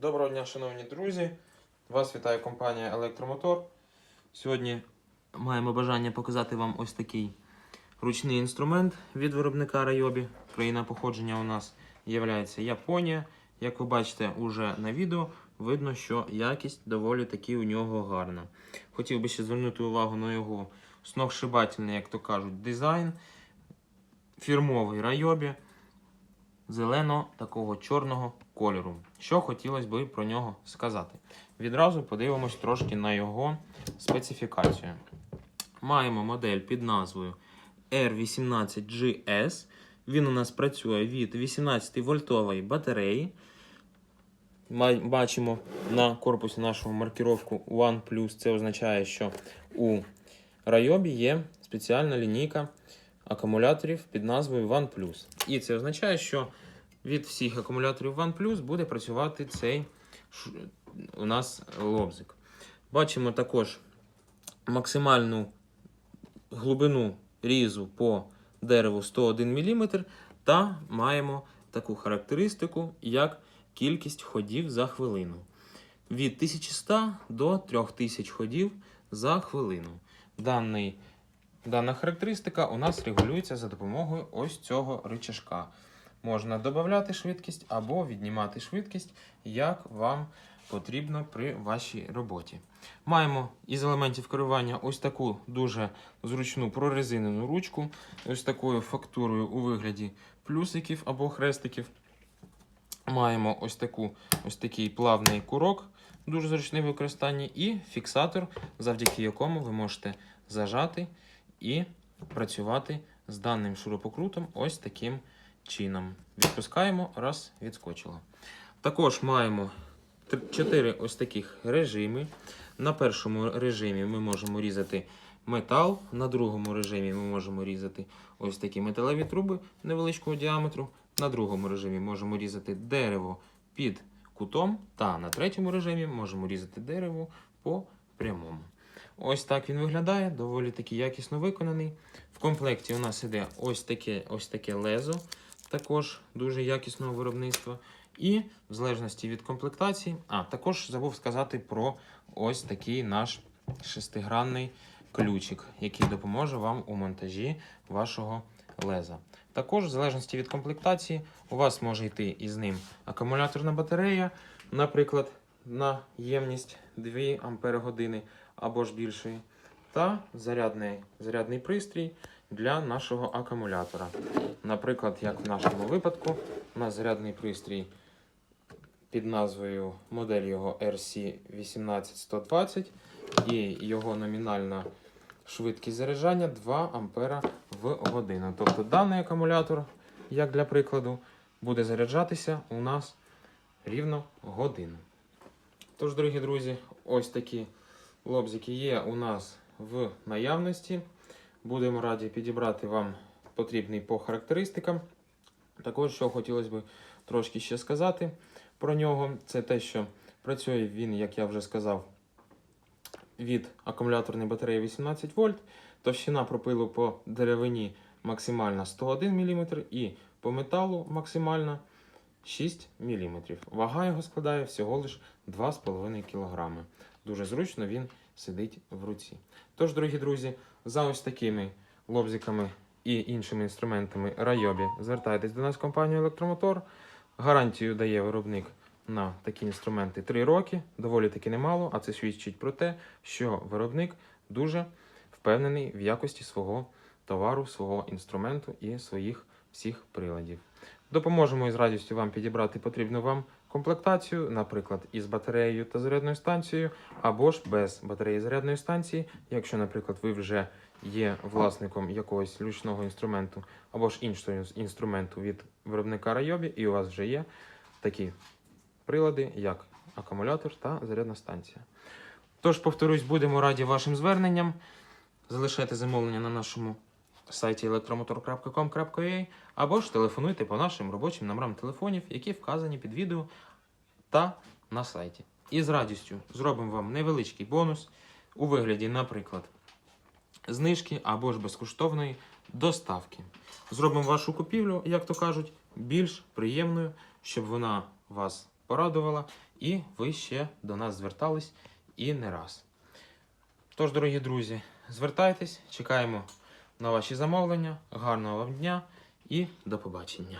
Доброго дня, шановні друзі! Вас вітає компанія Електромотор. Сьогодні маємо бажання показати вам ось такий ручний інструмент від виробника Ryobi. Країна походження у нас є Японія. Як ви бачите уже на відео, видно, що якість доволі таки у нього гарна. Хотів би ще звернути увагу на його сногсшибательний, як то кажуть, дизайн. Фірмовий Ryobi зелено такого чорного кольору. Що хотілося би про нього сказати? Відразу подивимось трошки на його специфікацію. Маємо модель під назвою R18GS. Він у нас працює від 18 вольтової батареї. Бачимо на корпусі нашого маркіровку One Це означає, що у Ryobi є спеціальна лінійка акумуляторів під назвою One І це означає, що від всіх акумуляторів OnePlus буде працювати цей у нас лобзик. Бачимо також максимальну глибину різу по дереву 101 мм та маємо таку характеристику, як кількість ходів за хвилину. Від 1100 до 3000 ходів за хвилину. Даний, дана характеристика у нас регулюється за допомогою ось цього рычажка. Можна додати швидкість або віднімати швидкість, як вам потрібно при вашій роботі. Маємо із елементів керування ось таку дуже зручну прорезинену ручку, ось такою фактурою у вигляді плюсиків або хрестиків. Маємо ось, таку, ось такий плавний курок, дуже зручний в використанні, і фіксатор, завдяки якому ви можете зажати і працювати з даним шурупокрутом ось таким чином. Відпускаємо, раз, відскочило. Також маємо 4 ось таких режими. На першому режимі ми можемо різати метал, на другому режимі ми можемо різати ось такі металеві труби невеличкого діаметру. На другому режимі можемо різати дерево під кутом, та на третьому режимі можемо різати дерево по прямому. Ось так він виглядає, доволі таки якісно виконаний. В комплекті у нас іде ось таке, ось таке лезо, також дуже якісного виробництва. І в залежності від комплектації, а також забув сказати про ось такий наш шестигранний ключик, який допоможе вам у монтажі вашого леза. Також, в залежності від комплектації, у вас може йти із ним акумуляторна батарея, наприклад, на ємність 2 Ампери години або ж більшої, та зарядний, зарядний пристрій для нашого акумулятора. Наприклад, як в нашому випадку, у нас зарядний пристрій під назвою модель його RC18120 і його номінальна швидкість заряджання 2 Ампера в годину. Тобто даний акумулятор, як для прикладу, буде заряджатися у нас рівно годину. Тож, дорогі друзі, ось такі лобзики є у нас в наявності. Будемо раді підібрати вам потрібний по характеристикам. Також, що хотілося б трошки ще сказати про нього, це те, що працює він, як я вже сказав, від акумуляторної батареї 18 вольт. Товщина пропилу по деревині максимальна 101 мм і по металу максимальна 6 мм. Вага його складає всього лише 2,5 кг. Дуже зручно він сидить в руці. Тож, дорогі друзі, за ось такими лобзиками і іншими інструментами Ryobi звертайтесь до нас в компанію Електромотор. Гарантію дає виробник на такі інструменти 3 роки, доволі таки немало, а це свідчить про те, що виробник дуже впевнений в якості свого товару, свого інструменту і своїх всіх приладів. Допоможемо із радістю вам підібрати потрібну вам комплектацію, наприклад, із батареєю та зарядною станцією, або ж без батареї зарядної станції, якщо, наприклад, ви вже є власником якогось ручного інструменту або ж іншого інструменту від виробника Ryobi, і у вас вже є такі прилади, як акумулятор та зарядна станція. Тож, повторюсь, будемо раді вашим зверненням. Залишайте замовлення на нашому сайті electromotor.com.ua або ж телефонуйте по нашим робочим номерам телефонів, які вказані під відео та на сайті. І з радістю зробимо вам невеличкий бонус у вигляді, наприклад, знижки або ж безкоштовної доставки. Зробимо вашу купівлю, як то кажуть, більш приємною, щоб вона вас порадувала, і ви ще до нас звертались і не раз. Тож, дорогі друзі, звертайтесь, чекаємо на ваші замовлення. Гарного вам дня і до побачення.